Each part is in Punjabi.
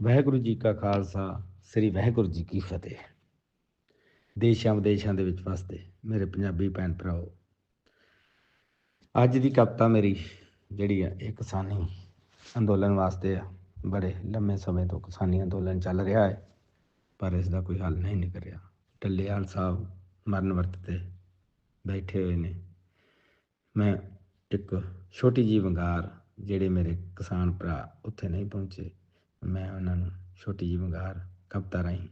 ਵਾਹਿਗੁਰੂ ਜੀ ਕਾ ਖਾਲਸਾ, ਸ੍ਰੀ ਵਾਹਿਗੁਰੂ ਜੀ ਕੀ ਫਤਿਹ। ਦੇਸ਼ਾਂ ਵਿਦੇਸ਼ਾਂ ਦੇ ਵਿੱਚ ਵਸਦੇ ਮੇਰੇ ਪੰਜਾਬੀ ਭੈਣ ਭਰਾਓ, ਅੱਜ ਦੀ ਕਵਿਤਾ ਮੇਰੀ ਜਿਹੜੀ ਆ, ਇਹ ਕਿਸਾਨੀ ਅੰਦੋਲਨ ਵਾਸਤੇ ਆ। ਬੜੇ ਲੰਮੇ ਸਮੇਂ ਤੋਂ ਕਿਸਾਨੀ ਅੰਦੋਲਨ ਚੱਲ ਰਿਹਾ ਹੈ, ਪਰ ਇਸ ਦਾ ਕੋਈ ਹੱਲ ਨਹੀਂ ਨਿਕਲ ਰਿਹਾ ਟੱਲੇਵਾਲ ਸਾਹਿਬ ਮਰਨ ਵਰਤ ਤੇ ਬੈਠੇ ਹੋਏ ਨੇ। ਮੈਂ ਇੱਕ ਛੋਟੀ ਜੀ ਵੰਗਾਰ ਜਿਹੜੇ ਮੇਰੇ ਕਿਸਾਨ ਭਰਾ ਉੱਥੇ ਨਹੀਂ ਪਹੁੰਚੇ ਮੈਂ ਉਹਨਾਂ ਨੂੰ ਛੋਟੀ ਜਿਹੀ ਵੰਗਾਰ ਕਵਿਤਾ ਰਾਹੀਂ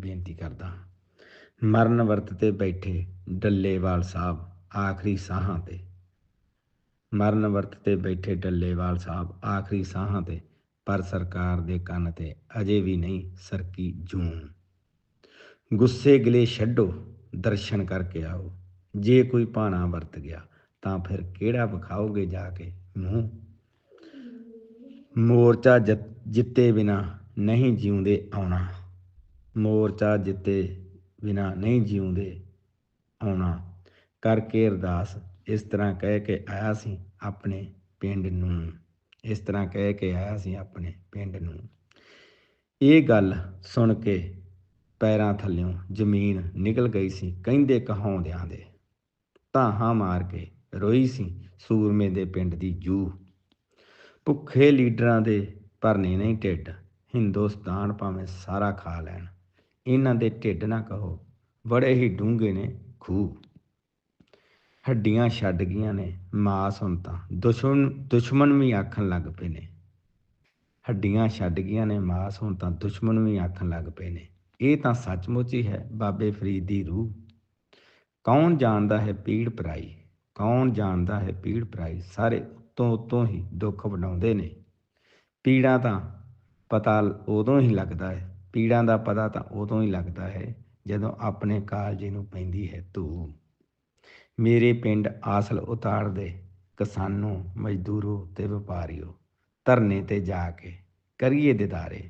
ਬੇਨਤੀ ਕਰਦਾ ਹਾਂ। ਮਰਨ ਵਰਤ ਤੇ ਬੈਠੇ ਡੱਲੇਵਾਲ ਸਾਹਿਬ ਆਖਰੀ ਸਾਹਾਂ ਤੇ। ਮਰਨ ਵਰਤ ਤੇ ਬੈਠੇ ਡੱਲੇਵਾਲ ਸਾਹਿਬ ਆਖਰੀ ਸਾਹਾਂ ਤੇ, ਪਰ ਸਰਕਾਰ ਦੇ ਕੰਨ ਤੇ ਅਜੇ ਵੀ ਨਹੀਂ ਸਰਕੀ ਜੂੰ ਗੁੱਸੇ ਗਿਲੇ ਛੱਡੋ, ਦਰਸ਼ਨ ਕਰਕੇ ਆਓ। ਜੇ ਕੋਈ ਪਾਣਾ ਵਰਤ ਗਿਆ, ਤਾਂ ਫਿਰ ਕਿਹੜਾ ਵਿਖਾਓਗੇ ਜਾ ਕੇ ਮੂੰਹ? ਮੋਰਚਾ ਜਿੱਤ- ਜਿੱਤੇ ਬਿਨਾ ਨਹੀਂ ਜਿਉਂਦੇ ਆਉਣਾ। ਮੋਰਚਾ ਜਿੱਤੇ ਬਿਨਾ ਨਹੀਂ ਜਿਉਂਦੇ ਆਉਣਾ। ਕਰਕੇ ਅਰਦਾਸ, ਇਸ ਤਰ੍ਹਾਂ ਕਹਿ ਕੇ ਆਇਆ ਸੀ ਆਪਣੇ ਪਿੰਡ ਨੂੰ। ਇਸ ਤਰ੍ਹਾਂ ਕਹਿ ਕੇ ਆਇਆ ਸੀ ਆਪਣੇ ਪਿੰਡ ਨੂੰ। ਇਹ ਗੱਲ ਸੁਣ ਕੇ ਪੈਰਾਂ ਥੱਲਿਓਂ ਜ਼ਮੀਨ ਨਿਕਲ ਗਈ ਸੀ ਕਹਿੰਦੇ ਕਹਾਉਂਦਿਆਂ ਦੇ। ਧਾਹਾਂ ਮਾਰ ਕੇ ਰੋਈ ਸੀ ਸੂਰਮੇ ਦੇ ਪਿੰਡ ਦੀ ਜੂ ਭੁੱਖੇ ਲੀਡਰਾਂ ਦੇ ਭਰਨੀ ਨਹੀਂ ਢਿੱਡ, ਹਿੰਦੁਸਤਾਨ ਭਾਵੇਂ ਸਾਰਾ ਖਾ ਲੈਣ। ਇਹਨਾਂ ਦੇ ਢਿੱਡ ਨਾ ਕਹੋ, ਬੜੇ ਹੀ ਡੂੰਘੇ ਨੇ ਖੂਹ। ਹੱਡੀਆਂ ਛੱਡ ਗਈਆਂ ਨੇ ਮਾਸ ਹੁਣ ਤਾਂ। ਦੁਸ਼ਮਣ ਦੁਸ਼ਮਣ ਵੀ ਆਖਣ ਲੱਗ ਪਏ ਨੇ। ਹੱਡੀਆਂ ਛੱਡ ਗਈਆਂ ਨੇ ਮਾਸ ਹੁਣ ਤਾਂ ਦੁਸ਼ਮਣ ਵੀ ਆਖਣ ਲੱਗ ਪਏ ਨੇ। ਇਹ ਤਾਂ ਸੱਚਮੁੱਚ ਹੀ ਹੈ ਬਾਬੇ ਫਰੀਦ ਦੀ ਰੂਹ। ਕੌਣ ਜਾਣਦਾ ਹੈ ਪੀੜ ਪਰਾਈ? ਕੌਣ ਜਾਣਦਾ ਹੈ ਪੀੜ ਪਰਾਈ? ਸਾਰੇ ਉਤੋਂ ਉਤੋਂ ਹੀ ਦੁੱਖ ਵਡਾਉਂਦੇ ਨੇ। ਪੀੜਾਂ ਤਾਂ ਪਤਾ ਉਦੋਂ ਹੀ ਲੱਗਦਾ ਹੈ, ਪੀੜਾਂ ਦਾ ਪਤਾ ਤਾਂ ਉਦੋਂ ਹੀ ਲੱਗਦਾ ਹੈ ਜਦੋਂ ਆਪਣੇ ਕਾਲਜੇ ਨੂੰ ਪੈਂਦੀ ਹੈ ਧੂ ਮੇਰੇ ਪਿੰਡ ਆਸਲ ਉਤਾੜਦੇ ਕਿਸਾਨੋ, ਮਜ਼ਦੂਰੋ ਤੇ ਵਪਾਰੀਓ, ਧਰਨੇ ਤੇ ਜਾ ਕੇ ਕਰੀਏ ਦਿਦਾਰੇ।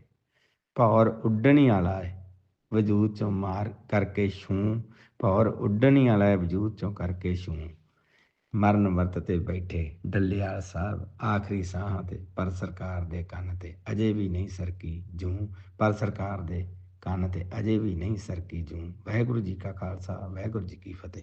ਭੌਰ ਉੱਡਣੀ ਵਾਲਾ ਹੈ, ਵਜੂਦ ਚੋਂ ਮਾਰ ਕਰਕੇ ਛੂ ਭੌਰ ਉੱਡਣੀ ਵਾਲਾ ਹੈ, ਵਜੂਦ ਚੋਂ ਕਰਕੇ ਛੂ ਮਰਨ ਵਰਤ ਤੇ ਬੈਠੇ ਡੱਲਿਆਲ ਸਾਹਿਬ ਆਖਰੀ ਸਾਹਾਂ ਤੇ ਪਰ ਸਰਕਾਰ ਦੇ ਕੰਨ ਤੇ ਅਜੇ ਵੀ ਨਹੀਂ ਸਰਕੀ ਜੂੰ, ਪਰ ਸਰਕਾਰ ਦੇ ਕੰਨ ਤੇ ਅਜੇ ਵੀ ਨਹੀਂ ਸਰਕੀ ਜੂੰ। ਵਾਹਿਗੁਰੂ ਜੀ ਕਾ ਖਾਲਸਾ, ਵਾਹਿਗੁਰੂ ਜੀ ਕੀ ਫਤਿਹ।